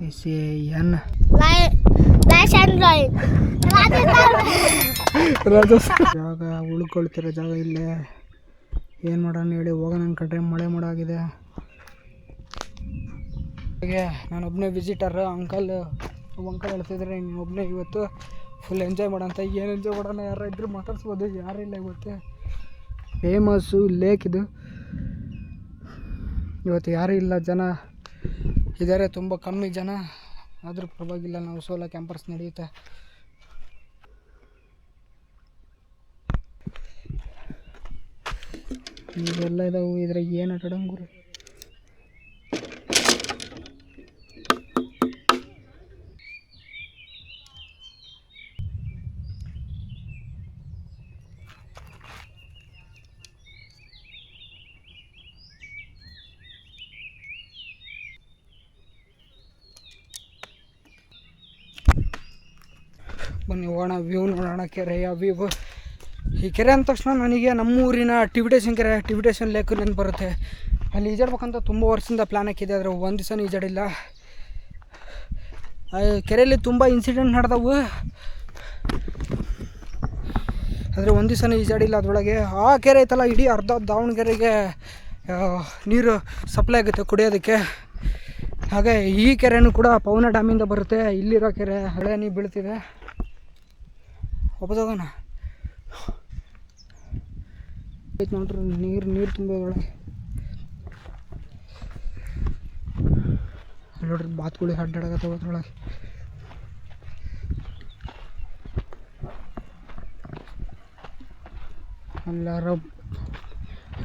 N ಜಾಗ ಉಳ್ಕೊಳ್ತಿರೋ ಜಾಗ ಇಲ್ಲೇ. ಏನು ಮಾಡೋಣ ಹೇಳಿ ಹೋಗೋಣ ಅನ್ಕೊಂಡ್ರೆ ಮಳೆ ಮಾಡಾಗಿದೆ ಹಾಗೆ ನಾನು ಒಬ್ಬನೇ ವಿಸಿಟರ್ ಅಂಕಲ್ ಅಂಕಲ್ ಹೇಳ್ತಿದ್ರೆ ನೀನು ಒಬ್ಬನೇ ಇವತ್ತು ಫುಲ್ ಎಂಜಾಯ್ ಮಾಡೋಂತ ಏನು ಎಂಜಾಯ್ ಮಾಡೋಣ? ಯಾರು ಇದ್ರು ಮಾತಾಡ್ಸ್ಬೋದು ಯಾರಿಲ್ಲ ಇವತ್ತು. ಫೇಮಸ್ಸು ಲೇಕ್ ಇದು. ಇವತ್ತು ಯಾರೂ ಇಲ್ಲ ಜನ. ಇದ್ದಾರೆ ತುಂಬ ಕಮ್ಮಿ ಜನ. ಆದರೂ ಪರವಾಗಿಲ್ಲ, ನಾವು ಸೋಲೋ ಕ್ಯಾಂಪಸ್ ನಡೆಯುತ್ತೆ. ಇವೆಲ್ಲ ಇದಾವೆ, ಇದ್ರಾಗ ಏನು ಆಟಾಡಂಗುರು ಬನ್ನಿ ಹೋಗೋಣ ವ್ಯೂ ನೋಡೋಣ ಕೆರೆಯ ವ್ಯೂ ಈ ಕೆರೆ ಅಂದ ತಕ್ಷಣ ನನಗೆ ನಮ್ಮೂರಿನ ಟಿವಿಟೇಷನ್ ಕೆರೆ ಟಿವಿಟೇಷನ್ ಲೇಕ್ ನೆನಪು ಬರುತ್ತೆ. ಅಲ್ಲಿ ಈಜಾಡ್ಬೇಕಂತ ತುಂಬ ವರ್ಷದಿಂದ ಪ್ಲ್ಯಾನ್ ಹಾಕಿದೆ ಆದರೆ ಒಂದು ದಿವಸ ಈಜಾಡಿಲ್ಲ. ಕೆರೆಯಲ್ಲಿ ತುಂಬ ಇನ್ಸಿಡೆಂಟ್ ನಡೆದವು. ಆದರೆ ಒಂದು ದಿವಸನೂ ಈಜಾಡಿಲ್ಲ ಅದರೊಳಗೆ. ಆ ಕೆರೆ ಐತಲ್ಲ, ಇಡೀ ಅರ್ಧ ದಾವಣಗೆರೆಗೆ ನೀರು ಸಪ್ಲೈ ಆಗುತ್ತೆ ಕುಡಿಯೋದಕ್ಕೆ. ಹಾಗೆ ಈ ಕೆರೆನೂ ಕೂಡ ಪವನ ಡ್ಯಾಮಿಂದ ಬರುತ್ತೆ. ಇಲ್ಲಿರೋ ಕೆರೆ ಹಳೆ ನೀರು ಬೀಳ್ತಿದೆ. ವಾಪಸ್ ಹೋಗೋಣ? ಆಯ್ತು ನೋಡ್ರಿ, ನೀರು ನೀರು ತುಂಬ ಅಲ್ಲಿ ನೋಡ್ರಿ ಬಾತ್ಗಳು ಅಡ್ಡಾಡಕತ್ತವ ಅದ್ರೊಳಗೆ ಎಲ್ಲಾರ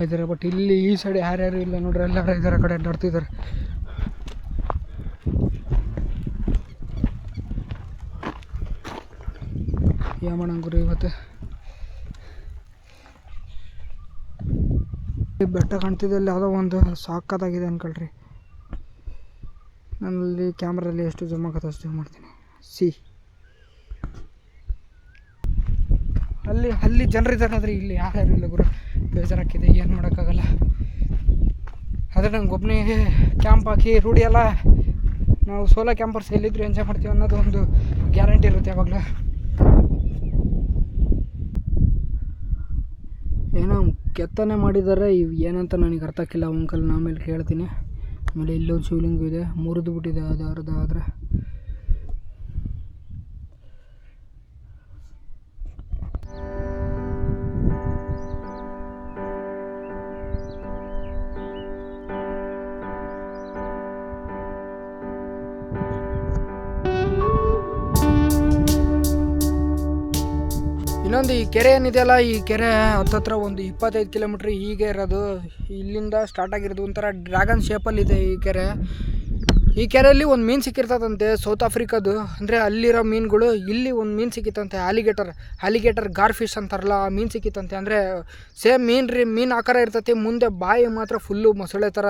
ಇದ್ದಾರೆ ಬಟ್ ಇಲ್ಲಿ ಈ ಸೈಡ್ ಯಾರ್ಯಾರು ಇಲ್ಲ ನೋಡ್ರಿ, ಎಲ್ಲಾರು ಇದ್ದಾರೆ ಕಡೆ ಅಡ್ಡಾಡ್ತಿದ್ದಾರೆ ಏನು ಮಾಡಂಗುರಿ ಇವತ್ತು ಬೆಟ್ಟ ಕಾಣ್ತಿದೆ ಅಲ್ಲಿ ಯಾವುದೋ ಒಂದು ಸಾಕತ್ತಾಗಿದೆ ಅನ್ಕೊಳ್ರಿ. ನನ್ನಲ್ಲಿ ಕ್ಯಾಮ್ರಲ್ಲಿ ಎಷ್ಟು ಜೂಮ್ ಆಗತ್ತೆ ಅಷ್ಟು ಮಾಡ್ತೀನಿ. ಸಿ. ಅಲ್ಲಿ ಅಲ್ಲಿ ಜನರಿದ್ದಾರೆ ಆದರೆ ಇಲ್ಲಿ ಯಾರ್ಯಾರು ಇಲ್ಲ ಗುರು. ಬೇಜಾರಾಕಿದೆ ಏನು ಮಾಡೋಕ್ಕಾಗಲ್ಲ. ಆದರೆ ನಂಗೆ ಒಬ್ಬನಿಗೆ ಕ್ಯಾಂಪ್ ಹಾಕಿ ರೂಢಿ ಎಲ್ಲ ನಾವು ಸೋಲೋ ಕ್ಯಾಂಪರ್ಸ್ ಎಲ್ಲಿದ್ರು ಎಂಜಾಯ್ ಮಾಡ್ತೀವಿ ಅನ್ನೋದು ಒಂದು ಗ್ಯಾರಂಟಿ ಇರುತ್ತೆ ಯಾವಾಗಲೂ. ಏನೋ ಕೆತ್ತನೆ ಮಾಡಿದ್ದಾರೆ, ಇವು ಏನಂತ ನನಗೆ ಅರ್ಥ ಆಗಿಲ್ಲ ಅಂಕಲ್ ಆಮೇಲೆ ಕೇಳ್ತೀನಿ. ಆಮೇಲೆ ಇಲ್ಲೊಂದು ಶಿವಲಿಂಗ ಇದೆ ಮುರಿದು ಬಿಟ್ಟಿದೆ ಅದು ಅರ್ಧ ಆದರೆ. ಇನ್ನೊಂದು ಈ ಕೆರೆ ಏನಿದೆಯಲ್ಲ, ಈ ಕೆರೆ ಹತ್ತತ್ರ ಒಂದು ಇಪ್ಪತ್ತೈದು ಕಿಲೋಮೀಟ್ರ್ ಹೀಗೆ ಇರೋದು. ಇಲ್ಲಿಂದ ಸ್ಟಾರ್ಟ್ ಆಗಿರೋದು ಒಂಥರ ಡ್ರ್ಯಾಗನ್ ಶೇಪಲ್ಲಿದೆ ಈ ಕೆರೆ. ಈ ಕೆರೆಯಲ್ಲಿ ಒಂದು ಮೀನು ಸಿಕ್ಕಿರ್ತದಂತೆ ಸೌತ್ ಆಫ್ರಿಕಾದು ಅಂದರೆ ಅಲ್ಲಿರೋ ಮೀನುಗಳು, ಇಲ್ಲಿ ಒಂದು ಮೀನು ಸಿಕ್ಕಿತ್ತಂತೆ ಆಲಿಗೇಟರ್ ಆಲಿಗೇಟರ್ ಗಾರ್ ಫಿಶ್ ಅಂತಾರಲ್ಲ, ಆ ಮೀನು ಸಿಕ್ಕಿತ್ತಂತೆ. ಅಂದರೆ ಸೇಮ್ ಮೀನು ರೀ, ಮೀನು ಆಕಾರ ಇರ್ತೈತಿ, ಮುಂದೆ ಬಾಯಿ ಮಾತ್ರ ಫುಲ್ಲು ಮೊಸಳೆ ಥರ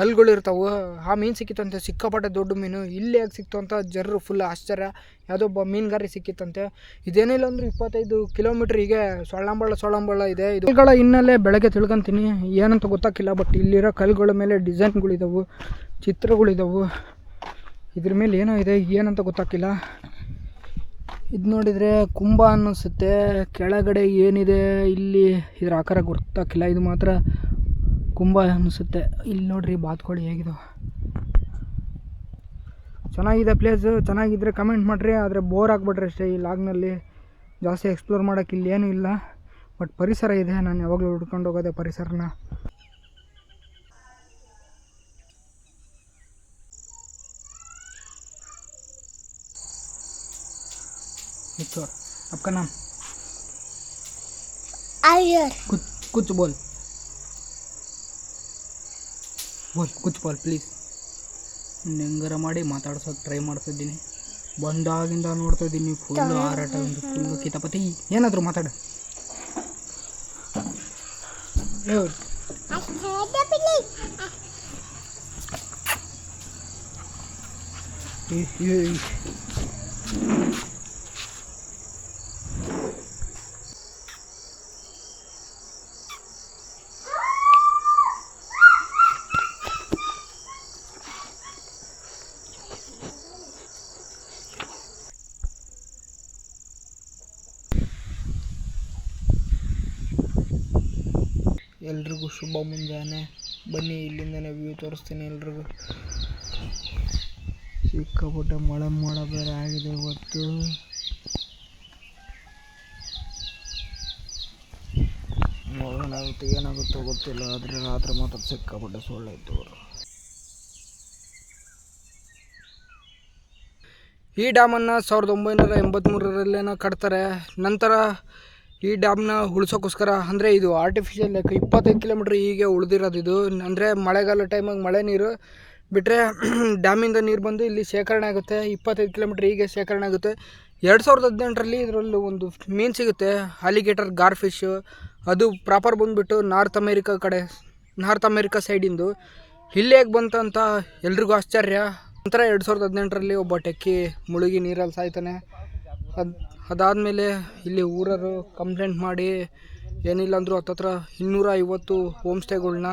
ಹಲ್ಗಳು ಇರ್ತಾವೆ. ಆ ಮೀನು ಸಿಕ್ಕಿತ್ತಂತೆ, ಸಿಕ್ಕಾಪಟ್ಟೆ ದೊಡ್ಡ ಮೀನು. ಇಲ್ಲಿ ಹೇಗೆ ಸಿಕ್ತು ಅಂತ ಜನರು ಫುಲ್ ಆಶ್ಚರ್ಯ. ಯಾವುದೋ ಒಬ್ಬ ಮೀನುಗಾರಿ ಸಿಕ್ಕಿತ್ತಂತೆ. ಇದೇನಿಲ್ಲ ಅಂದ್ರೆ ಇಪ್ಪತ್ತೈದು ಕಿಲೋಮೀಟರ್ ಹೀಗೆ ಸೊಳ್ಳಂಬಳ ಸೊಳ್ಳಂಬಳ ಇದೆ. ಇದು ಕಲ್ಗಳ ಹಿನ್ನೆಲೆ ಬೆಳಗ್ಗೆ ತಿಳ್ಕೊಂತೀನಿ. ಏನಂತ ಗೊತ್ತಾಗಿಲ್ಲ ಬಟ್ ಇಲ್ಲಿರೋ ಕಲ್ಲುಗಳ ಮೇಲೆ ಡಿಸೈನ್ಗಳಿದ್ದಾವೆ ಚಿತ್ರಗಳಿದ್ದಾವೆ ಇದ್ರ ಮೇಲೆ ಏನೋ ಇದೆ, ಏನಂತ ಗೊತ್ತಾಗಿಲ್ಲ ಇದು ನೋಡಿದರೆ ಕುಂಭ ಅನ್ನಿಸುತ್ತೆ. ಕೆಳಗಡೆ ಏನಿದೆ ಇಲ್ಲಿ, ಇದ್ರ ಆಕಾರ ಗೊತ್ತಾಗಿಲ್ಲ ಇದು ಮಾತ್ರ ಕುಂಭ ಅನ್ನಿಸುತ್ತೆ. ಇಲ್ಲಿ ನೋಡ್ರಿ ಬಾತ್ಕೋಳಿ ಹೇಗಿದಾವೆ. ಚೆನ್ನಾಗಿದೆ ಪ್ಲೇಸು ಚೆನ್ನಾಗಿದ್ದರೆ ಕಮೆಂಟ್ ಮಾಡಿರಿ ಆದರೆ ಬೋರ್ ಆಗಿಬಿಟ್ರೆ ಅಷ್ಟೇ ಈ ಲಾಗ್ನಲ್ಲಿ ಜಾಸ್ತಿ ಎಕ್ಸ್ಪ್ಲೋರ್ ಮಾಡೋಕ್ಕೆ ಇಲ್ಲಿ ಏನೂ ಇಲ್ಲ ಬಟ್ ಪರಿಸರ ಇದೆ ನಾನು ಯಾವಾಗಲೂ ಹುಡ್ಕೊಂಡು ಹೋಗೋದೆ ಪರಿಸರನ ಮಿಚ್ಚೋರ್ आपका नाम कुछ कुछ बोल बोल कुछ बोल ಪ್ಲೀಸ್ ನೆಂಗರ ಮಾಡಿ ಮಾತಾಡ್ಸೋಕೆ ಟ್ರೈ ಮಾಡ್ತಿದ್ದೀನಿ. ಬಂದಾಗಿಂದ ನೋಡ್ತಾ ಇದ್ದೀನಿ ಫುಲ್ ಹಾರಾಟ ಒಂದು ಫುಲ್ ಕಿತಾಪತಿ. ಏನಾದರೂ ಮಾತಾಡು. ಏ. ಶುಭ ಮುಂಜಾನೆ. ಬನ್ನಿ ಇಲ್ಲಿಂದನೇ ವ್ಯೂ ತೋರಿಸ್ತೀನಿ ಎಲ್ರಿಗೂ. ಸಿಕ್ಕಾಪಟ್ಟೆ ಮಳೆ ಮೋಡ ಬೇರೆ ಆಗಿದೆ ಇವತ್ತು. ನೋಡೋಣ ಆಗುತ್ತೆ ಏನಾಗುತ್ತೋ ಗೊತ್ತಿಲ್ಲ, ಆದರೆ ರಾತ್ರಿ ಮಾತ್ರ ಸಿಕ್ಕಾಪಟ್ಟೆ ಇತ್ತು. ಈ ಡ್ಯಾಮನ್ನು ಸಾವಿರದ ಒಂಬೈನೂರ ಎಂಬತ್ತ್ಮೂರರಲ್ಲೇನೋ ಕಟ್ತಾರೆ. ನಂತರ ಈ ಡ್ಯಾಮ್ನ ಉಳ್ಸೋಕ್ಕೋಸ್ಕರ ಅಂದರೆ ಇದು ಆರ್ಟಿಫಿಷಿಯಲ್ ಲೆಕ್ಕ ಇಪ್ಪತ್ತೈದು ಕಿಲೋಮೀಟ್ರ್ ಹೀಗೆ ಉಳಿದಿರೋದು ಇದು. ಅಂದರೆ ಮಳೆಗಾಲ ಟೈಮಾಗ ಮಳೆ ನೀರು ಬಿಟ್ಟರೆ ಡ್ಯಾಮಿಂದ ನೀರು ಬಂದು ಇಲ್ಲಿ ಶೇಖರಣೆ ಆಗುತ್ತೆ. ಇಪ್ಪತ್ತೈದು ಕಿಲೋಮೀಟ್ರ್ ಹೀಗೆ ಶೇಖರಣೆ ಆಗುತ್ತೆ. ಎರಡು ಸಾವಿರದ ಹದಿನೆಂಟರಲ್ಲಿ ಇದರಲ್ಲಿ ಒಂದು ಮೀನು ಸಿಗುತ್ತೆ ಅಲಿಗೇಟರ್ ಗಾರ್ ಫಿಶ್ಶು ಅದು ಪ್ರಾಪರ್ ಬಂದುಬಿಟ್ಟು ನಾರ್ತ್ ಅಮೇರಿಕಾ ಕಡೆ ನಾರ್ತ್ ಅಮೇರಿಕಾ ಸೈಡಿಂದು ಇಲ್ಲಿ ಹೇಗೆ ಬಂತಂತ ಎಲ್ರಿಗೂ ಆಶ್ಚರ್ಯ. ನಂತರ ಎರಡು ಸಾವಿರದ ಹದಿನೆಂಟರಲ್ಲಿ ಒಬ್ಬ ಟೆಕ್ಕಿ ಮುಳುಗಿ ನೀರಲ್ಲಿ ಸಾಯ್ತಾನೆ. ಅದು ಅದಾದಮೇಲೆ ಇಲ್ಲಿ ಊರರು ಕಂಪ್ಲೇಂಟ್ ಮಾಡಿ, ಏನಿಲ್ಲ ಅಂದರೂ ಹತ್ತತ್ರ ಇನ್ನೂರ ಐವತ್ತು ಹೋಮ್ ಸ್ಟೇಗಳ್ನ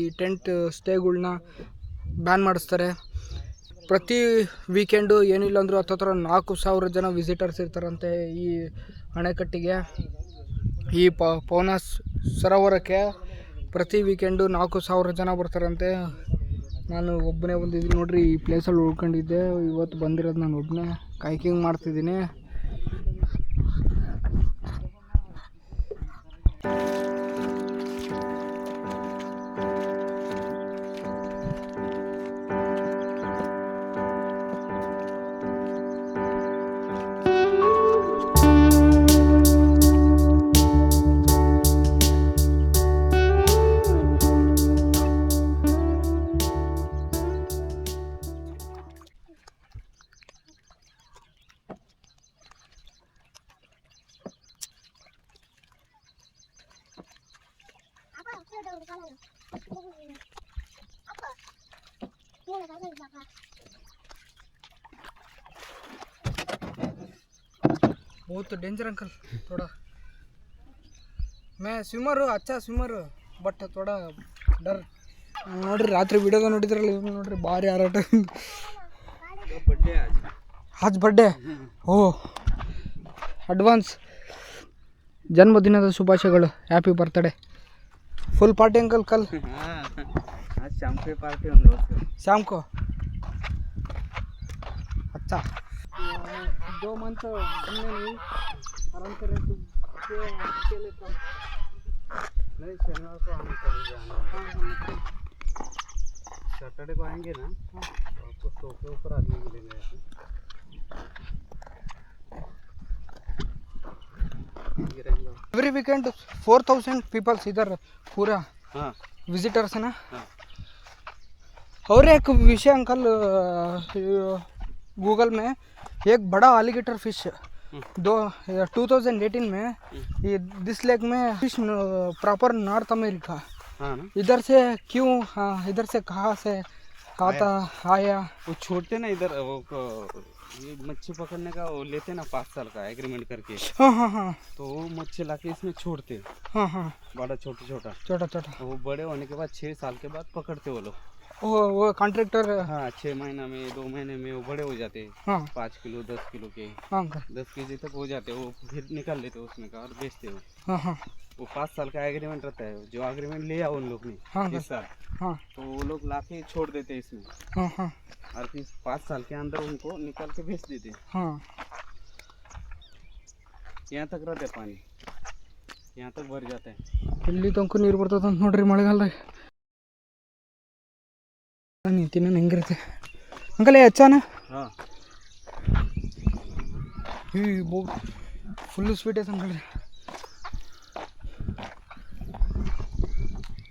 ಈ ಟೆಂಟ್ ಸ್ಟೇಗಳ್ನ ಬ್ಯಾನ್ ಮಾಡಿಸ್ತಾರೆ. ಪ್ರತಿ ವೀಕೆಂಡು ಏನಿಲ್ಲ ಅಂದರೂ ಹತ್ತತ್ರ ನಾಲ್ಕು ಸಾವಿರ ಜನ ವಿಸಿಟರ್ಸ್ ಇರ್ತಾರಂತೆ ಈ ಅಣೆಕಟ್ಟಿಗೆ. ಈ ಪ ಪವನ ಸರೋವರಕ್ಕೆ ಪ್ರತಿ ವೀಕೆಂಡು ನಾಲ್ಕು ಸಾವಿರ ಜನ ಬರ್ತಾರಂತೆ. ನಾನು ಒಬ್ಬನೇ ಬಂದಿದ್ದೀನಿ ನೋಡಿರಿ, ಈ ಪ್ಲೇಸಲ್ಲಿ ಉಳ್ಕೊಂಡಿದ್ದೆ. ಇವತ್ತು ಬಂದಿರೋದು ನಾನು ಒಬ್ಬನೇ ಕೈಕಿಂಗ್ ಮಾಡ್ತಿದ್ದೀನಿ. Thank you. बहुत डेंजर अंकल थोड़ा मैं स्विमर अच्छा स्विमर ಬಟ್ ಥೋಡಾ ಡರ್ ನೋಡ್ರಿ ರಾತ್ರಿ ವಿಡಿಯೋದ ನೋಡಿದ್ರಲ್ಲ ಇವ್ನು ನೋಡ್ರಿ ಭಾರಿ ಹಾರಾಟ बर्थडे आज ಆಜ್ ಬರ್ಡೇ ಓ ಅಡ್ವಾನ್ಸ್ ಜನ್ಮದಿನದ ಶುಭಾಶಯಗಳು happy birthday full party uncle ಕಲ್ हाँ आज शाम को पार्टी दो मंथ हमने नहीं आराम कर रहे तुम अकेले कम। नहीं शनिवार को हम कहीं जाना हाँ। हम सैटरडे को आएँगे ना? तो आपको सौ के ऊपर आदमी मिलेंगे every weekend four thousand peoples इधर पूरा हाँ। विजिटर्स है ना? हाँ। और एक विषय अंकल गूगल में एक बड़ा एलिगेटर फ़िश दो 2018 में ये दिस लेक में फ़िश प्रॉपर नॉर्थ अमेरिका इधर से क्यों हाँ, इधर से कहाँ से आता आया? वो छोड़ते ना इधर वो ये मच्छी पकड़ने का वो लेते ना पाँच साल का एग्रीमेंट करके। हाँ हाँ हाँ। तो वो मच्छी लाके इसमें छोड़ते। हाँ हाँ। बड़ा छोटा छोटा छोटा छोटा वो बड़े होने के बाद छः साल के बाद पकड़ते वो लोग। वो वो कॉन्ट्रैक्टर हाँ छः महीना में दो महीने में वो बड़े हो जाते हैं हाँ पाँच किलो दस किलो के हाँ अंकल दस के जी तक हो जाते हैं वो फिर निकाल लेते हैं उसमें का और बेचते हो हाँ हाँ वो पाँच साल का एग्रीमेंट रहता है जो एग्रीमेंट लिया उन लोग ने हाँ इस साल हाँ तो वो लोग ला के छोड़ देते हैं इसमें हाँ हाँ और फिर पाँच साल के अंदर उनको निकाल के बेच देते हैं हाँ यहाँ तक रहता है पानी यहाँ तक भर जाता है ಇಲ್ಲಿ ತನಕ ನೀರು ಬರ್ತದ ಅಂತ ನೋಡ್ರಿ ಮಳೆಗಾಲದಾಗ ನಿಂತಿನ ಹೆಂಗಿರುತ್ತೆ ಅಂಕಲ್ ಹಚ್ಚಾನ ಈ ಬೋ ಫುಲ್ಲು ಸ್ವೀಟ್ ಐತೆ ಅಂಕಲ್.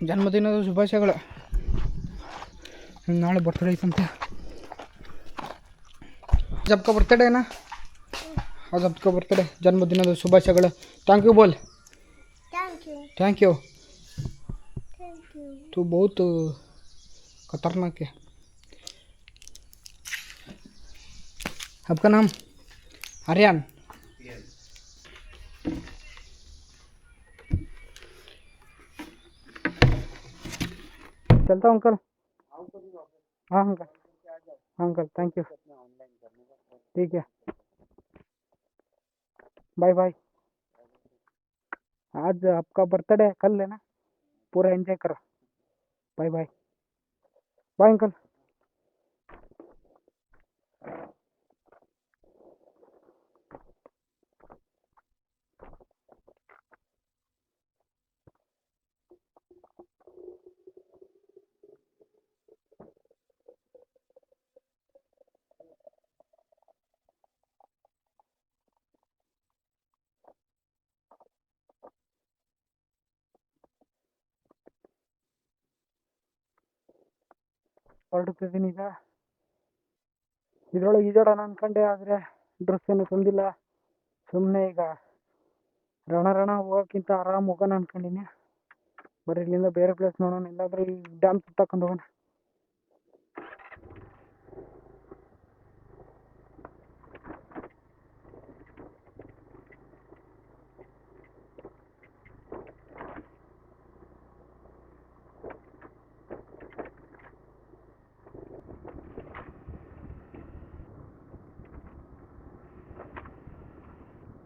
ಜನ್ಮದಿನದ ಶುಭಾಶಯಗಳು. ನಾಳೆ ಬರ್ತಡೇ ಐತಂತೆ. ಜಬ್ಕ ಬರ್ತಡೇನಾ ಅದು ಜಬ್ಕ ಬರ್ತಡೇ ಜನ್ಮದಿನದ ಶುಭಾಶಯಗಳು. ಥ್ಯಾಂಕ್ ಯು ಬೋಲ್. ಥ್ಯಾಂಕ್ ಯು ಥ್ಯಾಂಕ್ ಯು ತು ಬಹುತ್ खतरनाक है। आपका नाम? आर्यन चलता हूँ, अंकल। हाँ अंकल। हाँ अंकल थैंक यू ठीक है। बाय बाय आज आपका बर्थडे है, कल लेना पूरा एंजॉय करो। Bye bye Bye uncle. ಹೊರಡ್ತಿದ್ದೀನಿ ಈಗ. ಇದರೊಳಗೆ ಈಜಾಡೋಣ ಅನ್ಕೊಂಡೆ ಆದರೆ ಡ್ರೆಸ್ ಏನು ತಂದಿಲ್ಲ. ಸುಮ್ಮನೆ ಈಗ ರಣ ರಣ ಹೋಗೋಕ್ಕಿಂತ ಆರಾಮ್ ಹೋಗೋಣ ಅನ್ಕೊಂಡಿನಿ. ಬರೀ ಇಲ್ಲಿಂದ ಬೇರೆ ಪ್ಲೇಸ್ ನೋಡೋಣ, ಇಲ್ಲಾಂದ್ರೆ ಈ ಡ್ಯಾಮ್ ಸುತ್ತಾಕೊಂಡು ಹೋಗೋಣ.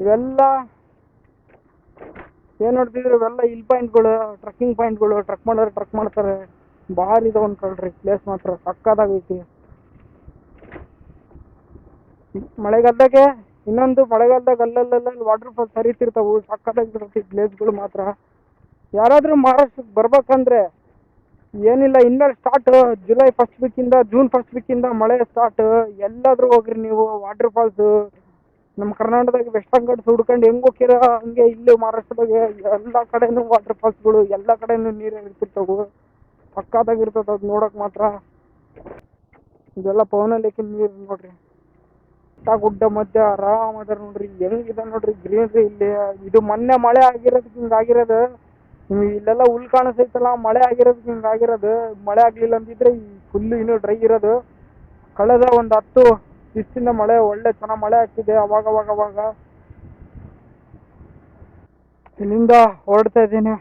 ಇವೆಲ್ಲ ಏನ್ ನೋಡ್ತಿದ್ರು, ಇವೆಲ್ಲ ಹಿಲ್ ಪಾಯಿಂಟ್ಗಳು ಟ್ರಕ್ಕಿಂಗ್ ಪಾಯಿಂಟ್ಗಳು ಟ್ರಕ್ ಮಾಡೋರು ಟ್ರಕ್ ಮಾಡ್ತಾರೆ. ಭಾರಿ ಇದಾವ ಅನ್ಕೊಳ್ರಿ ಪ್ಲೇಸ್ ಮಾತ್ರ ಸಕ್ಕದಾಗೈತಿ ಮಳೆಗಾಲದಾಗೆ ಇನ್ನೊಂದು ಮಳೆಗಾಲದಾಗ ಅಲ್ಲಲ್ಲ ವಾಟರ್ ಫಾಲ್ಸ್ ಹರಿತಿರ್ತಾವು ಸಕ್ಕದಾಗಿರ್ತೈತಿ ಪ್ಲೇಸ್ಗಳು ಮಾತ್ರ. ಯಾರಾದ್ರೂ ಮಹಾರಾಷ್ಟ್ರಕ್ಕೆ ಬರ್ಬೇಕಂದ್ರೆ ಏನಿಲ್ಲ ಇನ್ಮೇಲೆ ಸ್ಟಾರ್ಟ್ ಜುಲೈ ಫಸ್ಟ್ ವೀಕಿಂದ ಜೂನ್ ಫಸ್ಟ್ ವೀಕಿಂದ ಮಳೆ ಸ್ಟಾರ್ಟ್ ಎಲ್ಲಾದ್ರೂ ಹೋಗ್ರಿ ನೀವು ವಾಟರ್ ಫಾಲ್ಸ್ ನಮ್ಮ ಕರ್ನಾಟಕದಾಗ ವೆಸ್ಟರ್ನ್ ಘಾಟ್ಸ್ ಹುಡ್ಕೊಂಡು ಹೆಂಗ್ ಹೋಗ್ತೀರ ಹಂಗೆ ಇಲ್ಲಿ ಮಹಾರಾಷ್ಟ್ರದಾಗ ಎಲ್ಲ ಕಡೆನೂ ವಾಟರ್ ಫಾಲ್ಸ್ಗಳು ಎಲ್ಲ ಕಡೆನೂ ನೀರು ಇರ್ತಿರ್ತಾವು ಇರ್ತದ ಅದು ನೋಡಕ್ ಮಾತ್ರ. ಇದೆಲ್ಲ ಪವನ ಲೇಕಿನ ನೀರು ನೋಡ್ರಿ. ಗುಡ್ಡ ಮಧ್ಯ ಆರಾಮ್ ಅದಾರ ನೋಡ್ರಿ. ಹೆಂಗಿದೆ ನೋಡ್ರಿ ಗ್ರೀನರಿ ಇಲ್ಲಿ. ಇದು ಮೊನ್ನೆ ಮಳೆ ಆಗಿರೋದಕ್ಕೆ ಹಿಂಗ್ ಆಗಿರೋದು. ಇಲ್ಲೆಲ್ಲ ಹುಲ್ ಕಾಣಿಸೈತಲ್ಲ, ಮಳೆ ಆಗಿರೋದಕ್ಕೆ ಹಿಂಗ್ ಆಗಿರೋದು. ಮಳೆ ಆಗ್ಲಿಲ್ಲ ಅಂದಿದ್ರೆ ಈ ಫುಲ್ ಇನ್ನೂ ಡ್ರೈ ಇರೋದು. ಕಳೆದ ಒಂದು ಹತ್ತು ದಿವಸದಿಂದ ಮಳೆ, ಒಳ್ಳೆ ಚೆನ್ನಾಗಿ ಮಳೆ ಆಗ್ತಿದೆ ಅವಾಗ ಅವಾಗ ಅವಾಗ. ಇಲ್ಲಿಂದ ಹೊರಡ್ತಾ ಇದ್ದೀನಿ.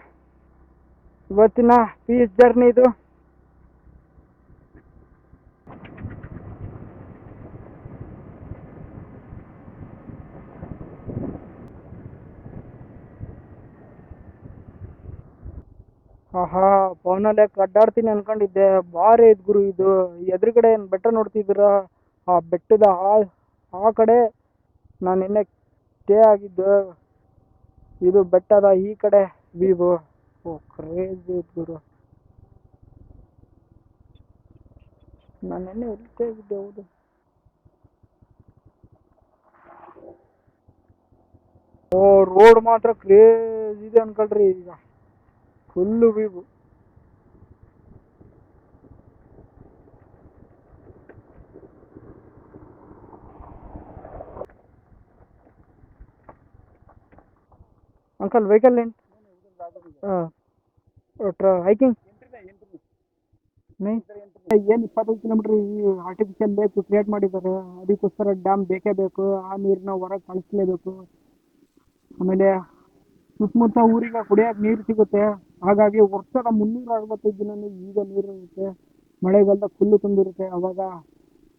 ಇವತ್ತಿನ ಪೀಸ್ ಜರ್ನಿ ಇದು. ಆಹಾ ಪವನಲ್ಲಿ ಅಡ್ಡಾಡ್ತೀನಿ ಅನ್ಕೊಂಡಿದ್ದೆ. ಭಾರಿ ಐತ್ ಗುರು ಇದು. ಎದುರುಗಡೆ ಏನ್ ಬೆಟ್ಟ ನೋಡ್ತಿದ್ದೀರ? ಆ ಬೆಟ್ಟದ ಆ ಆ ಕಡೆ ನಾನು ನಿನ್ನೆ ಸ್ಟೇ ಆಗಿದ್ದು, ಇದು ಬೆಟ್ಟದ ಈ ಕಡೆ ವಿವು. ಓ ಕ್ರೇಜಿ ಗುರು. ನಾನು ನಿನ್ನೆ ಸ್ಟೇ ಆಗಿದ್ದೆ, ಹೌದು. ಓ ರೋಡ್ ಮಾತ್ರ ಕ್ರೇಜ್ ಇದೆ ಅನ್ಕೊಳ್ರಿ ಈಗ. ಫುಲ್ಲು ವ್ಯೂ ಅಂಕಲ್ ವೆಹಿಕಲ್ ಏನು ಹೈಕಿಂಗ್ ಏನು ಇಪ್ಪತ್ತೈದು ಕಿಲೋಮೀಟ್ರ್ ಈ ಆರ್ಟಿಫಿಷಿಯಲ್ ಲೇಕ್ ಕ್ರಿಯೇಟ್ ಮಾಡಿದ್ದಾರೆ. ಅದಕ್ಕೋಸ್ಕರ ಡ್ಯಾಮ್ ಬೇಕೇ ಬೇಕು. ಆ ನೀರನ್ನ ಹೊರಗೆ ಕಳಿಸ್ಲೇಬೇಕು. ಆಮೇಲೆ ಸುತ್ತಮುತ್ತ ಊರಿಗೆ ಕುಡಿಯೋಕೆ ನೀರು ಸಿಗುತ್ತೆ. ಹಾಗಾಗಿ ವರ್ಷದ ಮುನ್ನೂರ ಅರವತ್ತೈದು ದಿನನೂ ಈಗ ನೀರು ಇರುತ್ತೆ. ಮಳೆಗಾಲದ ಫುಲ್ಲು ತುಂಬಿರುತ್ತೆ. ಅವಾಗ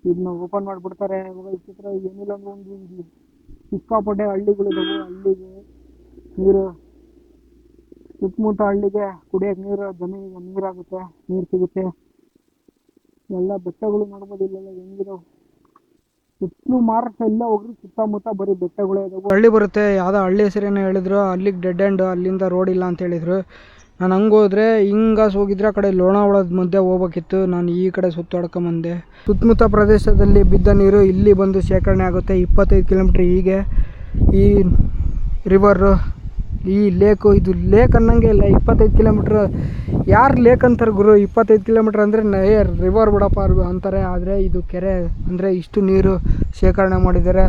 ಇದನ್ನ ಓಪನ್ ಮಾಡಿಬಿಡ್ತಾರೆ. ಇವಾಗ ಈ ಚಿತ್ರ ಏನಿಲ್ಲ ಅಂದ್ರೆ ಒಂದು ಸಿಕ್ಕಾಪಟ್ಟೆ ಹಳ್ಳಿಗಳಿದಾವೆ. ಹಳ್ಳಿಗೆ ನೀರು ಸುತ್ತಮುತ್ತ ಹಳ್ಳಿಗೆ ಕುಡಿಯೋಕೆ ನೀರು, ಜಮೀನಿಗೆ ನೀರಾಗುತ್ತೆ, ನೀರು ಸಿಗುತ್ತೆ. ಎಲ್ಲ ಬೆಟ್ಟಗಳು ನೋಡ್ಬೋದು ಇಲ್ಲೆಲ್ಲ ಹೆಂಗಿದಾವೆ. ಸುತ್ತಲೂ ಮಹಾರಾಷ್ಟ್ರ ಎಲ್ಲ ಹೋಗ್ರಿ, ಸುತ್ತಮುತ್ತ ಬರೀ ಬೆಟ್ಟಗಳೇ ಇದಾವೆ. ಹಳ್ಳಿ ಬರುತ್ತೆ. ಯಾವುದೋ ಹಳ್ಳಿ ಹೆಸರೇನೋ ಹೇಳಿದ್ರು, ಅಲ್ಲಿಗೆ ಡೆಡ್ ಎಂಡ್ ಅಲ್ಲಿಂದ ರೋಡ್ ಇಲ್ಲ ಅಂತ ಹೇಳಿದ್ರು. ನಾನು ಹಂಗೆ ಹೋದ್ರೆ ಹಿಂಗಾಸ್ ಹೋಗಿದ್ರೆ ಆ ಕಡೆ ಲೋಣಾವಳದ ಮಧ್ಯೆ ಹೋಗ್ಬೇಕಿತ್ತು. ನಾನು ಈ ಕಡೆ ಸುತ್ತಾಡ್ಕೊಂಬಂದೆ ಸುತ್ತಮುತ್ತ ಪ್ರದೇಶದಲ್ಲಿ ಬಿದ್ದ ನೀರು ಇಲ್ಲಿ ಬಂದು ಶೇಖರಣೆ ಆಗುತ್ತೆ. ಇಪ್ಪತ್ತೈದು ಕಿಲೋಮೀಟ್ರ್ ಹೀಗೆ ಈ ರಿವರು ಈ ಲೇಕು, ಇದು ಲೇಕ್ ಅನ್ನಂಗೆ ಇಲ್ಲ, ಇಪ್ಪತ್ತೈದು ಕಿಲೋಮೀಟ್ರ್. ಯಾರು ಲೇಕ್ ಅಂತಾರೆ ಗುರು, ಇಪ್ಪತ್ತೈದು ಕಿಲೋಮೀಟ್ರ್ ಅಂದರೆ ಏ ರಿವರ್ ಬಿಡಪ್ಪ ಅಂತಾರೆ. ಆದರೆ ಇದು ಕೆರೆ ಅಂದರೆ ಇಷ್ಟು ನೀರು ಶೇಖರಣೆ ಮಾಡಿದ್ದಾರೆ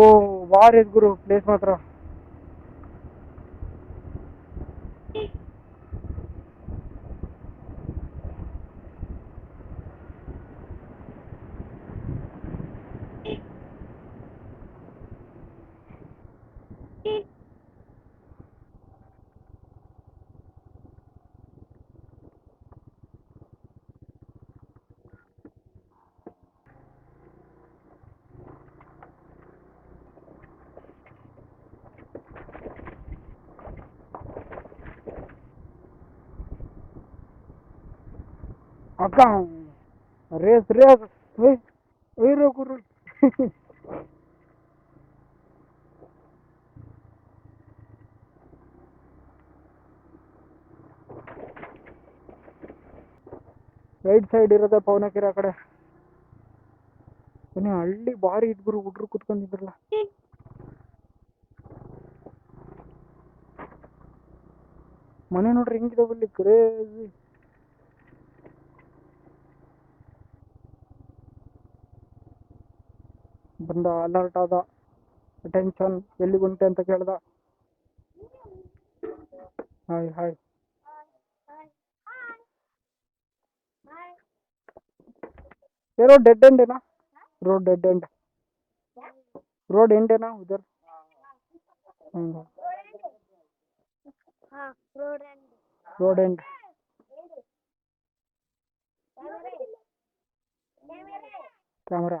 ಓ ವಾರ್ ಇದ್ ಗುರು ಪ್ಲೇಸ್ ಮಾತ್ರ ಅಕ್ಕ ರೇಸ್ ರೇಸ್ ಒಯ್ರೋ ಗುರು. ರೈಟ್ ಸೈಡ್ ಇರೋದ ಪವನಕಿರ ಆ ಕಡೆ. ಹಳ್ಳಿ ಬಾರಿ ಇದ್ಗುರು ಹುಡ್ರು ಕುತ್ಕೊಂಡಿದ್ರಲ್ಲ. ಮನೆ ನೋಡ್ರಿ, ಹೆಂಗಿದಾವೆ ಇಲ್ಲಿ ಕ್ರೇಜಿ ಬಂದ ಅಲರ್ಟ್ ಆದ ಟೆನ್ಷನ್ ಎಲ್ಲಿ ಗುಂಟೆ ಅಂತ ಕೇಳ್ದ ಹಾಯ್ ಹಾಯ್ ಏನೋ ಡೆಡ್ ಎಂಡ್ ಏನಾ road dead end road end ಏನಾ ಉದರ್ road end camera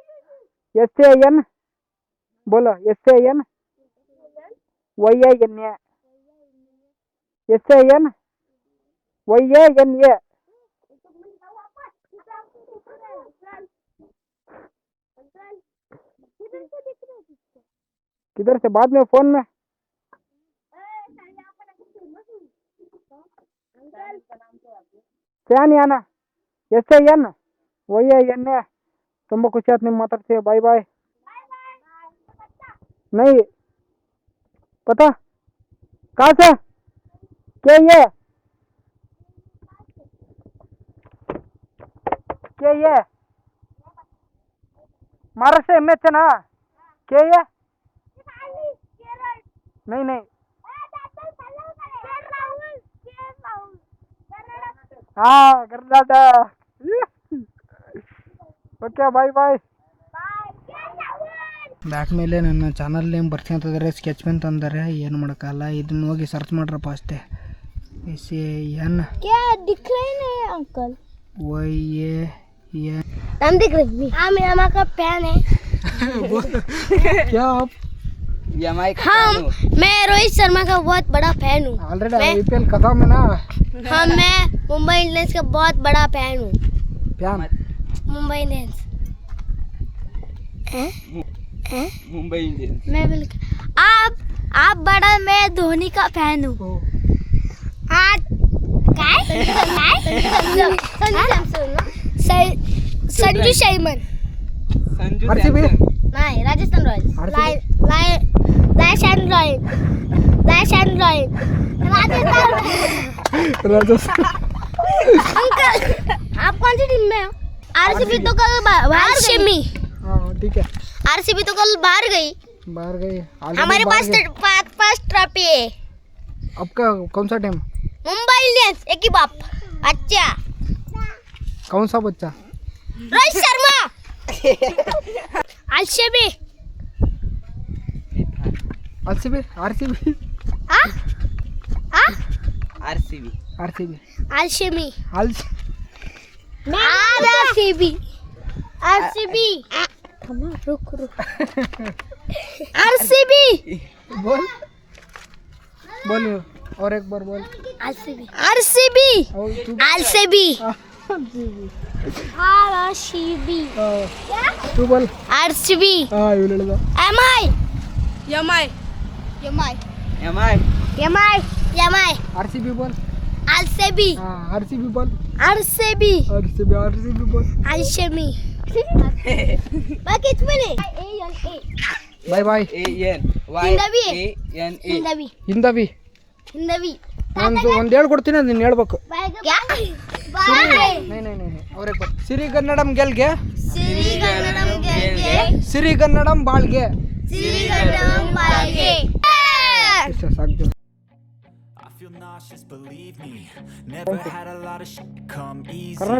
A N बोलो S A N Y A N A S A N Y A N A किधर से दिख रहे हैं किधर से बाद में फोन में क्या नहीं आना S I N Y I N A ತುಂಬ ಖುಷಿ ಆಯ್ತು ನಿಮ್ಮ ಮಾತಾಡ್ತೀವಿ ಬಾಯ್ ಬಾಯ್ नहीं पता कहाँ से क्या ये क्या ये महाराष्ट्र एम एच है ना क्या ये नहीं नहीं हाँ कर्नाटक ಓಕೆ ಬಾಯ್ ಬಾಯ್ ಬ್ಯಾಕ್ ಮೇಲೆ ನನ್ನ ಚಾನಲ್ ನೇಮ್ ಬರ್ಸ್ಕೊಂತಿದ್ದಾರೆ ಸ್ಕೆಚ್ ಪೆನ್ ತಂದರೆ ಏನು ಮಾಡೋಕ್ಕಲ್ಲ ಇದನ್ನ ಹೋಗಿ ಸರ್ಚ್ ಮಾಡ್ರಪ್ಪ ಅಷ್ಟೇ ಎಸ್ ಎ ಎನ್ क्या दिख रहे नहीं अंकल ವೈ ಎ एन हम दिख रहे हाँ मेरा माँ का फैन है क्या आप हम मैं रोहित शर्मा का बहुत बड़ा फैन हूँ ऑलरेडी आई पी एल खत्म है ना हाँ मैं मुंबई इंडियंस का बहुत बड़ा फैन हूँ fan Mumbai Indians Mumbai Indians मैं बिल्कुल आप आप बड़ा मैं धोनी का फ़ैन हूँ आज काय काय संजू शैमन संजू. नाही राजस्थान रॉयल्स राजस्थान अंकल आप कौन सी टीम में हो आरसीबी तो कल बाहर गई। हाँ ठीक है। आरसीबी तो कल बाहर गई। बाहर गए already हमारे पास। तो पाँच पाँच ट्रॉफी है। आपका कौन सा टीम? मुंबई इंडियंस एक ही बाप। अच्छा। कौन सा बच्चा? Rohit Sharma. RCB. R C B R C B आ? आ? RCB. R C B Merhaba Sebi. Arsebi. Tamam ruk ruk. Arsebi. बोल बोल और एक बार बोल Arsebi. Arsebi. और तू Arsebi. Arsebi. हाँ, तू बोल Arsebi. हाँ ये ले लो Am I? Yamay. Yamay. Am I Yamay. Yamay. RCB बोल RCB RCB ball RCB RCB RCB ball RCB ಬಾಕಿ ಇಟ್ಬಿಡಿ bye bye A N Y Hindavi A N A ಹಿಂದವಿ ಹಿಂದವಿ ಹಿಂದವಿ ನಾನು ಒಂದು ಹೇಳ್ಕೊಡ್ತೀನಿ ನೀನು ಹೇಳ್ಬೇಕು. ಸಿರಿ. ಕನ್ನಡಂ ಗೆಲ್ಗೆ. ಸಿರಿ ಕನ್ನಡಂ ಬಾಳ್ಗೆ. ಸಾಕು cautious, believe me. Never had a lot of shit come easy. I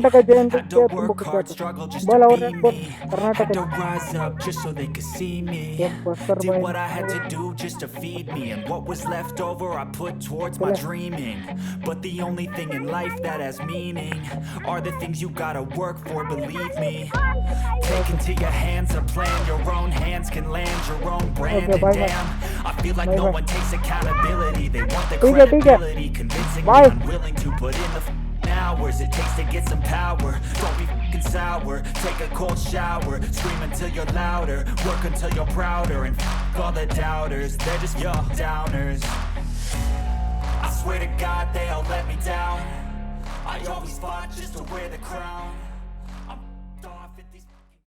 don't work hard, struggle just to be me. Karnataka. Had to rise up just so they could see me. Did what I had to do just to feed me. And what was left over I put towards my dreaming. But the only thing in life that has meaning are the things you gotta work for, believe me. Take into your hands a plan. Your own hands can land your own brand. Okay, damn, I feel like no one takes accountability. They want the credit convincing Bye. me unwilling to put in the hours it takes to get some power. Don't be fing sour. Take a cold shower. Scream until you're louder. Work until you're prouder. And all the doubters, they're just your downers. I swear to God they all let me down. I always fought just to wear the crown.